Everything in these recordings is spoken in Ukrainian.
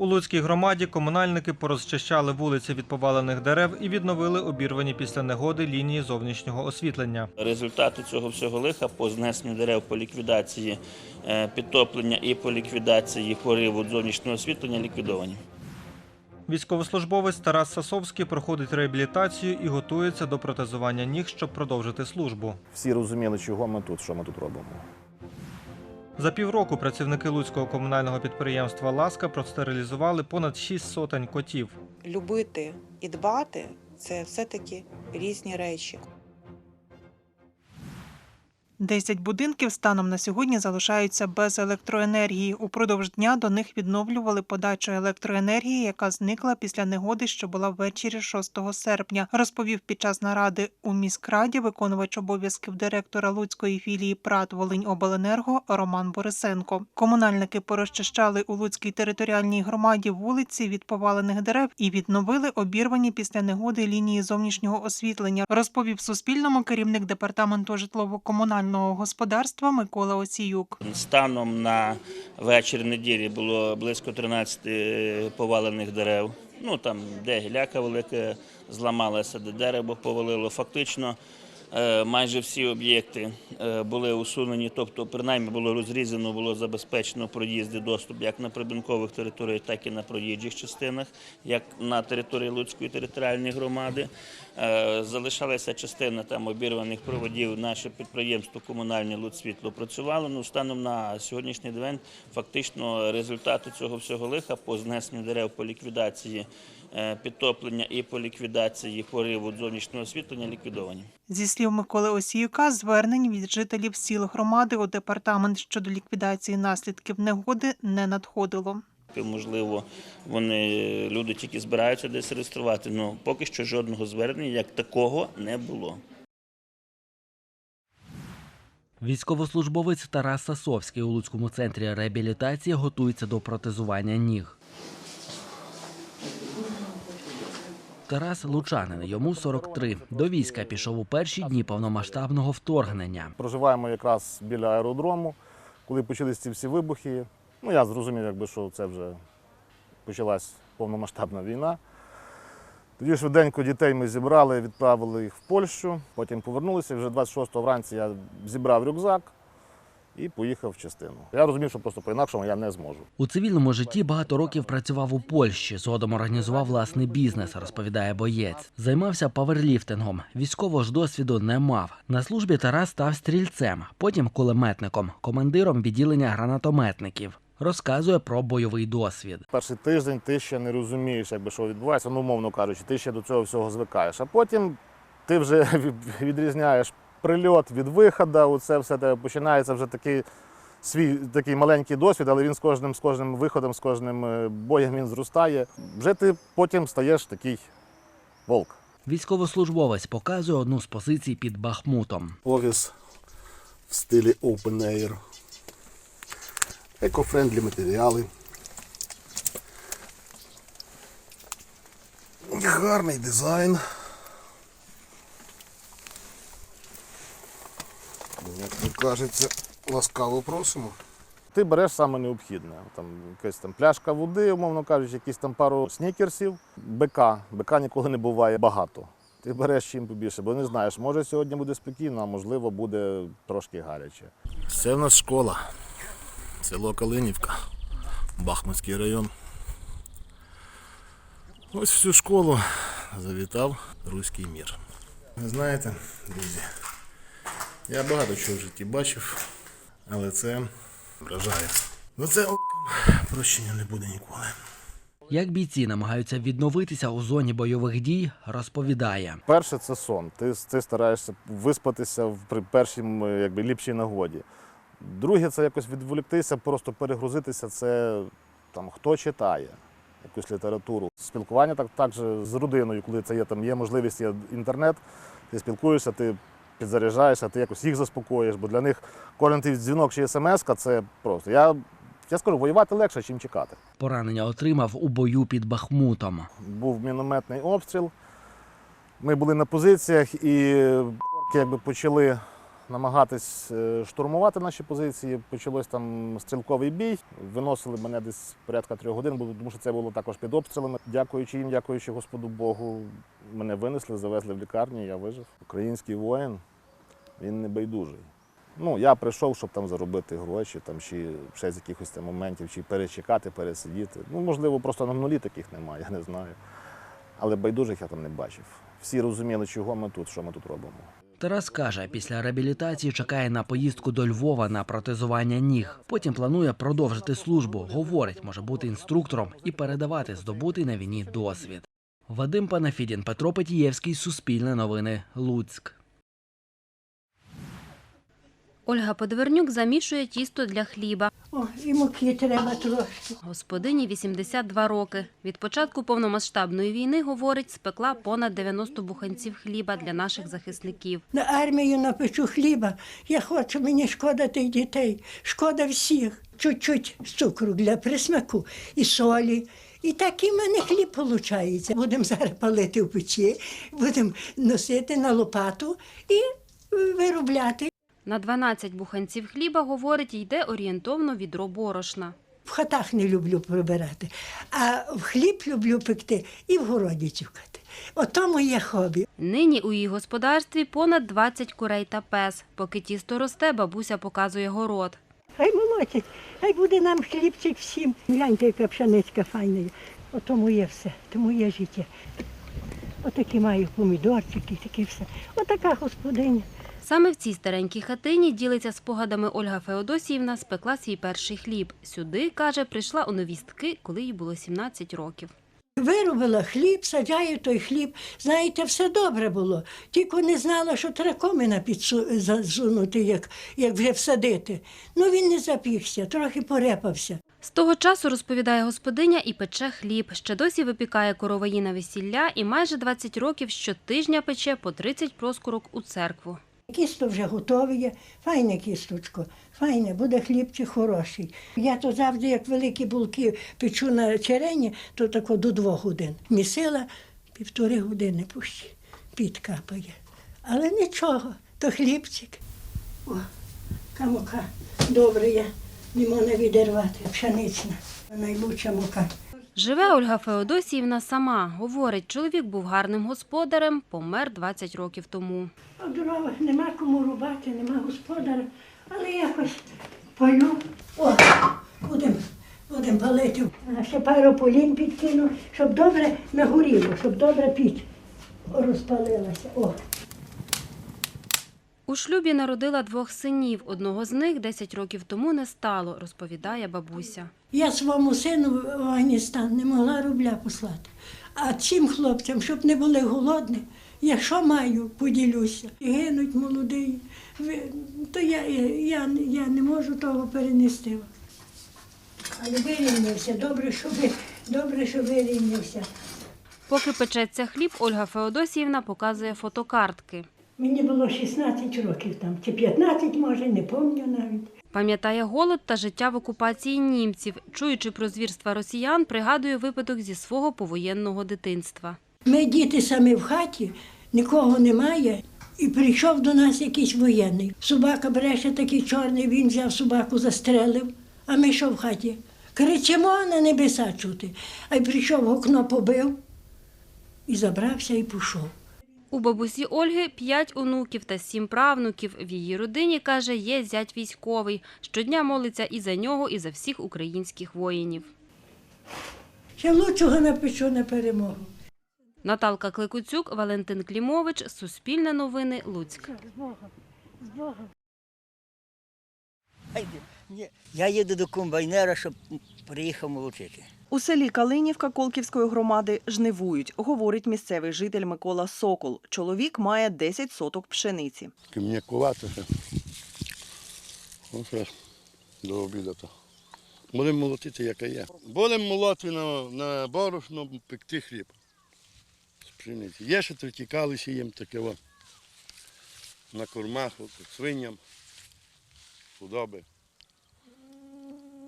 У Луцькій громаді комунальники порозчищали вулиці від повалених дерев і відновили обірвані після негоди лінії зовнішнього освітлення. Результати цього всього лиха по знесенню дерев, по ліквідації е, підтоплення і по ліквідації пориву зовнішнього освітлення ліквідовані. Військовослужбовець Тарас Сасовський проходить реабілітацію і готується до протезування ніг, щоб продовжити службу. Всі розуміли, чого ми тут, що ми тут робимо. За півроку працівники Луцького комунального підприємства Ласка простерилізували понад шість сотень котів. любити і дбати це все-таки різні речі. 10 будинків станом на сьогодні залишаються без електроенергії. Упродовж дня до них відновлювали подачу електроенергії, яка зникла після негоди, що була ввечері 6 серпня. Розповів під час наради у міськраді виконувач обов'язків директора Луцької філії ПРАТ Волиньобленерго Роман Борисенко. Комунальники порозчищали у Луцькій територіальній громаді вулиці від повалених дерев і відновили обірвані після негоди лінії зовнішнього освітлення. Розповів Суспільному керівник департаменту житлово-комунального господарства Микола Осіюк. Станом на вечір неділі було близько 13 повалених дерев. Ну там де гіляка велика зламалася, де дерево повалило. Фактично е, майже всі об'єкти е, були усунені, тобто принаймні було розрізано, було забезпечено проїзд і доступ як на прибудинкових територіях, так і на проїжджих частинах, як на території Луцької територіальної громади. Е, Залишалася частина там обірваних проводів. Наше підприємство комунальне Луцсвітло працювало. Ну, станом на сьогоднішній день фактично результати цього всього лиха по знесенню дерев, по ліквідації е, підтоплення і по ліквідації пориву зовнішнього освітлення ліквідовані. Зі слів Миколи Осіюка, звернень від жителів сіл громади у департамент щодо ліквідації наслідків негоди не надходило. Можливо, вони люди тільки збираються десь реєструвати. але поки що жодного звернення як такого не було. Військовослужбовець Тарас Сасовський у Луцькому центрі реабілітації готується до протезування ніг. Тарас Лучанин, йому 43. До війська пішов у перші дні повномасштабного вторгнення. Проживаємо якраз біля аеродрому, коли почалися ці всі вибухи. Ну, я зрозумів, якби, що це вже почалась повномасштабна війна. Тоді швиденько дітей ми зібрали, відправили їх в Польщу, потім повернулися. Вже 26-го вранці я зібрав рюкзак і поїхав в частину. Я розумів, що просто по-інакшому я не зможу. У цивільному житті багато років працював у Польщі. Згодом організував власний бізнес, розповідає боєць. Займався паверліфтингом. Військового ж досвіду не мав. На службі Тарас став стрільцем, потім кулеметником, командиром відділення гранатометників. Розказує про бойовий досвід. Перший тиждень ти ще не розумієш, якби, що відбувається, ну, умовно кажучи, ти ще до цього всього звикаєш. А потім ти вже відрізняєш прильот від виходу, оце все починається вже такий свій такий маленький досвід, але він з кожним, з кожним виходом, з кожним е, боєм він зростає. Вже ти потім стаєш такий волк. Військовослужбовець показує одну з позицій під Бахмутом. офіс в стилі Open Air. Еко-френдлі матеріали. Гарний дизайн. Як то кажеться, ласкаво просимо. Ти береш саме необхідне. Там якась там пляшка води, умовно кажучи, якісь там пару снікерсів, БК. БК ніколи не буває багато. Ти береш чим побільше, бо не знаєш, може сьогодні буде спокійно, а можливо буде трошки гаряче. Це в нас школа. Село Калинівка, Бахмутський район. Ось в цю школу завітав руський мір. Знаєте, друзі, я багато чого в житті бачив, але це вражає. Ну це прощення не буде ніколи. Як бійці намагаються відновитися у зоні бойових дій, розповідає. Перше це сон. Ти, ти стараєшся виспатися при першій якби, ліпшій нагоді. Друге, це якось відволіктися, просто перегрузитися. Це там хто читає якусь літературу. Спілкування так, так же з родиною, коли це є, там є можливість, є інтернет, ти спілкуєшся, ти підзаряджаєшся, ти якось їх заспокоїш, бо для них кожен твій дзвінок чи смс це просто. Я Я скажу, воювати легше, ніж чекати. Поранення отримав у бою під Бахмутом. Був мінометний обстріл. Ми були на позиціях і якби почали намагатись е, штурмувати наші позиції. Почалось там стрілковий бій. Виносили мене десь порядка трьох годин, тому що це було також під обстрілами. Дякуючи їм, дякуючи Господу Богу, мене винесли, завезли в лікарню, я вижив. Український воїн, він не байдужий. Ну, я прийшов, щоб там заробити гроші, там, чи ще з якихось там моментів, чи перечекати, пересидіти. Ну, можливо, просто на нулі таких немає, я не знаю. Але байдужих я там не бачив. Всі розуміли, чого ми тут, що ми тут робимо. Тарас каже, після реабілітації чекає на поїздку до Львова на протезування ніг. Потім планує продовжити службу. Говорить, може бути інструктором і передавати здобутий на війні досвід. Вадим Панафідін, Петро Петієвський, Суспільне новини, Луцьк. Ольга Подвернюк замішує тісто для хліба. О, і муки треба трошки. Господині 82 роки. Від початку повномасштабної війни, говорить, спекла понад 90 буханців хліба для наших захисників. На армію напечу хліба. Я хочу, мені шкода тих дітей, шкода всіх. Чуть-чуть цукру для присмаку і солі. І такий в мене хліб виходить. Будемо зараз палити в печі, будемо носити на лопату і е, виробляти. На 12 буханців хліба, говорить, йде орієнтовно відро борошна. В хатах не люблю прибирати, а в хліб люблю пекти і в городі цюкати. Ото моє хобі. Нині у її господарстві понад 20 курей та пес. Поки тісто росте, бабуся показує город. Хай молотять, хай буде нам хлібчик всім. Гляньте, яка пшеничка файна. Ото моє все, то моє життя. Отакі маю помідорчики, таке все. Отака господиня. Саме в цій старенькій хатині ділиться спогадами Ольга Феодосіївна, спекла свій перший хліб. Сюди, каже, прийшла у новістки, коли їй було 17 років. Виробила хліб, саджаю той хліб. Знаєте, все добре було. Тільки не знала, що треба комина підсу- засунути, як, як вже всадити. Ну він не запікся, трохи порепався. З того часу, розповідає господиня, і пече хліб. Ще досі випікає короваї на весілля і майже 20 років щотижня пече по 30 проскурок у церкву. Кісто вже готове є, файне кісточко, файне, буде хлібчик хороший. Я то завжди, як великі булки печу на черені, то тако до двох годин. Місила півтори години пущі, під капає. Але нічого, то хлібчик. О, яка мука добра є, не можна відірвати, пшенична, найлучша мука. Живе Ольга Феодосіївна сама. Говорить, чоловік був гарним господарем, помер 20 років тому. Дрова нема кому рубати, нема господаря, але якось палю. О, будемо будем палити. А ще пару полін підкину, щоб добре нагоріло, щоб добре піч розпалилася. О. У шлюбі народила двох синів. Одного з них 10 років тому не стало, розповідає бабуся. Я своєму сину в Афганістан не могла рубля послати. А цим хлопцям, щоб не були голодні, якщо маю, поділюся. Гинуть молоді, то я, я, я, я не можу того перенести. Але вирівнявся, добре, що ви, добре, що вирівнявся. Поки печеться хліб, Ольга Феодосіївна показує фотокартки. Мені було 16 років там, чи 15, може, не пам'ятаю навіть. Пам'ятає голод та життя в окупації німців. Чуючи про звірства росіян, пригадує випадок зі свого повоєнного дитинства. Ми діти самі в хаті, нікого немає. І прийшов до нас якийсь воєнний. Собака бреше такий чорний, він взяв собаку, застрелив, а ми що в хаті? Кричимо на небеса чути. А й прийшов, окно побив і забрався і пішов. У бабусі Ольги п'ять онуків та сім правнуків. В її родині, каже, є зять військовий. Щодня молиться і за нього, і за всіх українських воїнів. Ще лучшого напишу на перемогу. Наталка Кликуцюк, Валентин Клімович, Суспільне новини, Луцьк. Я їду до комбайнера, щоб приїхав молотити. У селі Калинівка Колківської громади жнивують, говорить місцевий житель Микола Сокол. Чоловік має 10 соток пшениці. М'якувато. Ось до обіду. Будемо молотити, яка є. Будемо молоти на, на борошно, пекти хліб. З пшениці. Є ще третікали сієм таке о, на кормах, свиням, худоби.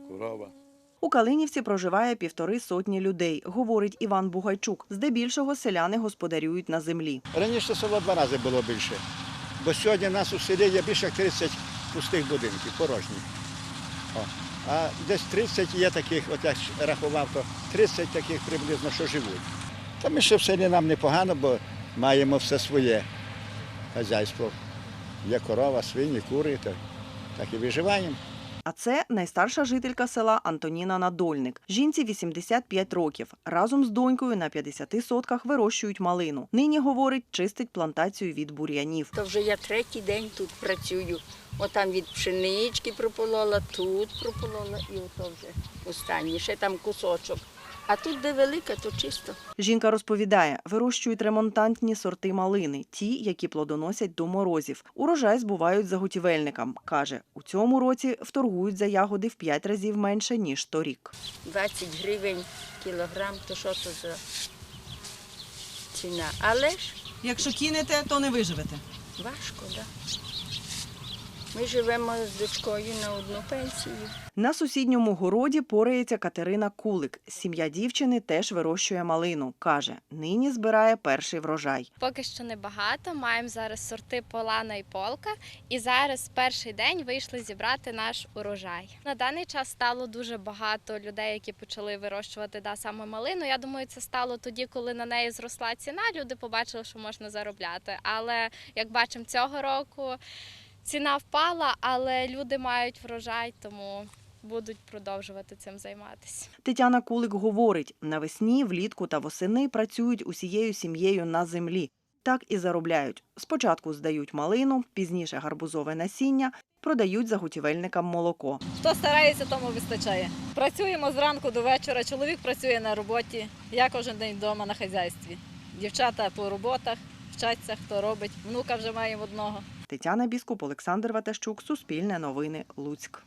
корова. У Калинівці проживає півтори сотні людей, говорить Іван Бугайчук. Здебільшого селяни господарюють на землі. Раніше село два рази було більше, бо сьогодні нас у селі є більше 30 пустих будинків, порожніх. А десь 30 є таких, от я рахував, то 30 таких приблизно, що живуть. Та ми ще в селі нам непогано, бо маємо все своє хазяйство. Є корова, свині, кури, то так і виживаємо. А це найстарша жителька села Антоніна Надольник. Жінці 85 років. Разом з донькою на 50 сотках вирощують малину. Нині, говорить, чистить плантацію від бур'янів. То вже я третій день тут працюю. Отам від пшенички прополола, тут прополола і ото вже останній, ще там кусочок. А тут, де велика, то чисто. Жінка розповідає, вирощують ремонтантні сорти малини, ті, які плодоносять до морозів. Урожай збувають заготівельникам. Каже, у цьому році вторгують за ягоди в 5 разів менше, ніж торік. 20 гривень кілограм, то що то за ціна. Але ж Якщо кинете, то не виживете. важко, так. Да. Ми живемо з дочкою на одну пенсію. На сусідньому городі порається Катерина Кулик. Сім'я дівчини теж вирощує малину. Каже, нині збирає перший врожай. Поки що небагато. Маємо зараз сорти Полана і Полка. І зараз перший день вийшли зібрати наш урожай. На даний час стало дуже багато людей, які почали вирощувати да, саме малину. Я думаю, це стало тоді, коли на неї зросла ціна. Люди побачили, що можна заробляти. Але як бачимо, цього року ціна впала, але люди мають врожай, тому будуть продовжувати цим займатися. Тетяна Кулик говорить, навесні, влітку та восени працюють усією сім'єю на землі. Так і заробляють. Спочатку здають малину, пізніше гарбузове насіння, продають заготівельникам молоко. Хто старається, тому вистачає. Працюємо зранку до вечора. Чоловік працює на роботі. Я кожен день вдома на хазяйстві. Дівчата по роботах вчаться, хто робить. Внука вже маємо одного. Тетяна Біскуп, Олександр Ватащук, Суспільне новини, Луцьк.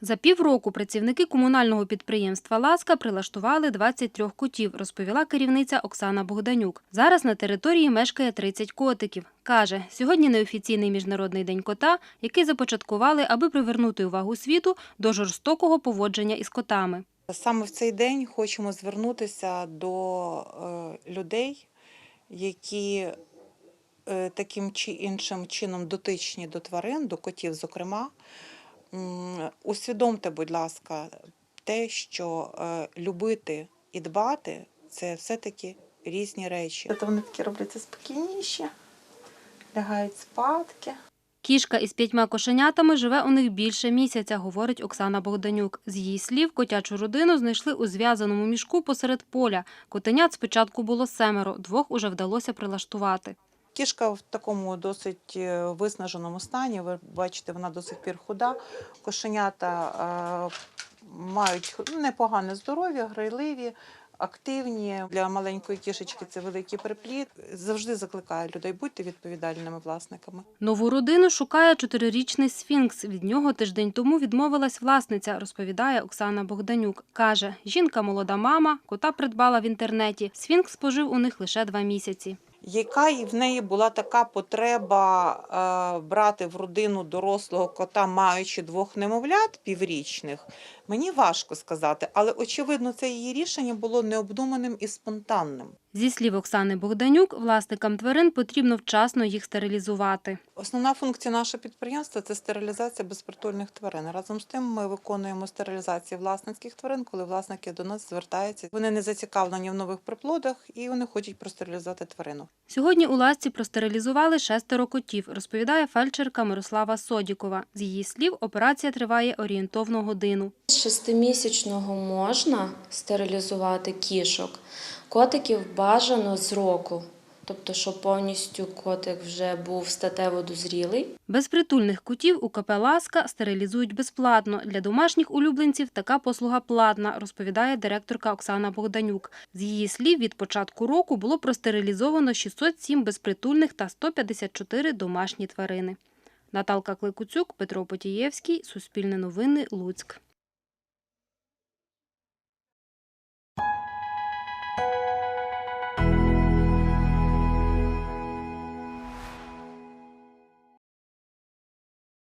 За півроку працівники комунального підприємства Ласка прилаштували 23 котів, розповіла керівниця Оксана Богданюк. Зараз на території мешкає 30 котиків. Каже, сьогодні неофіційний міжнародний день кота, який започаткували, аби привернути увагу світу до жорстокого поводження із котами. Саме в цей день хочемо звернутися до е, людей, які е, таким чи іншим чином дотичні до тварин, до котів, зокрема. Усвідомте, будь ласка, те, що е, любити і дбати це все-таки різні речі. Це вони такі робляться спокійніші, лягають спадки. Кішка із п'ятьма кошенятами живе у них більше місяця, говорить Оксана Богданюк. З її слів, котячу родину знайшли у зв'язаному мішку посеред поля. Котенят спочатку було семеро, двох уже вдалося прилаштувати. Кішка в такому досить е, виснаженому стані. Ви бачите, вона до сих пір худа. Кошенята е, мають непогане здоров'я, грайливі, активні. Для маленької кішечки це великий припліт. Завжди закликаю людей, будьте відповідальними власниками. Нову родину шукає чотирирічний сфінкс. Від нього тиждень тому відмовилась власниця, розповідає Оксана Богданюк. Каже, жінка молода мама, кота придбала в інтернеті. Сфінкс пожив у них лише два місяці. Яка і в неї була така потреба е, брати в родину дорослого кота, маючи двох немовлят піврічних, мені важко сказати, але очевидно, це її рішення було необдуманим і спонтанним. Зі слів Оксани Богданюк, власникам тварин потрібно вчасно їх стерилізувати. Основна функція нашого підприємства це стерилізація безпритульних тварин. Разом з тим ми виконуємо стерилізацію власницьких тварин, коли власники до нас звертаються. Вони не зацікавлені в нових приплодах і вони хочуть простерилізувати тварину. Сьогодні у ласці простерилізували шестеро котів, розповідає фельдшерка Мирослава Содікова. З її слів, операція триває орієнтовно годину. З шестимісячного можна стерилізувати кішок. Котиків бажано з року, тобто, щоб повністю котик вже був статево дозрілий. Безпритульних котів у КП «Ласка» стерилізують безплатно. Для домашніх улюбленців така послуга платна, розповідає директорка Оксана Богданюк. З її слів, від початку року було простерилізовано 607 безпритульних та 154 домашні тварини. Наталка Кликуцюк, Петро Потієвський, Суспільне новини, Луцьк.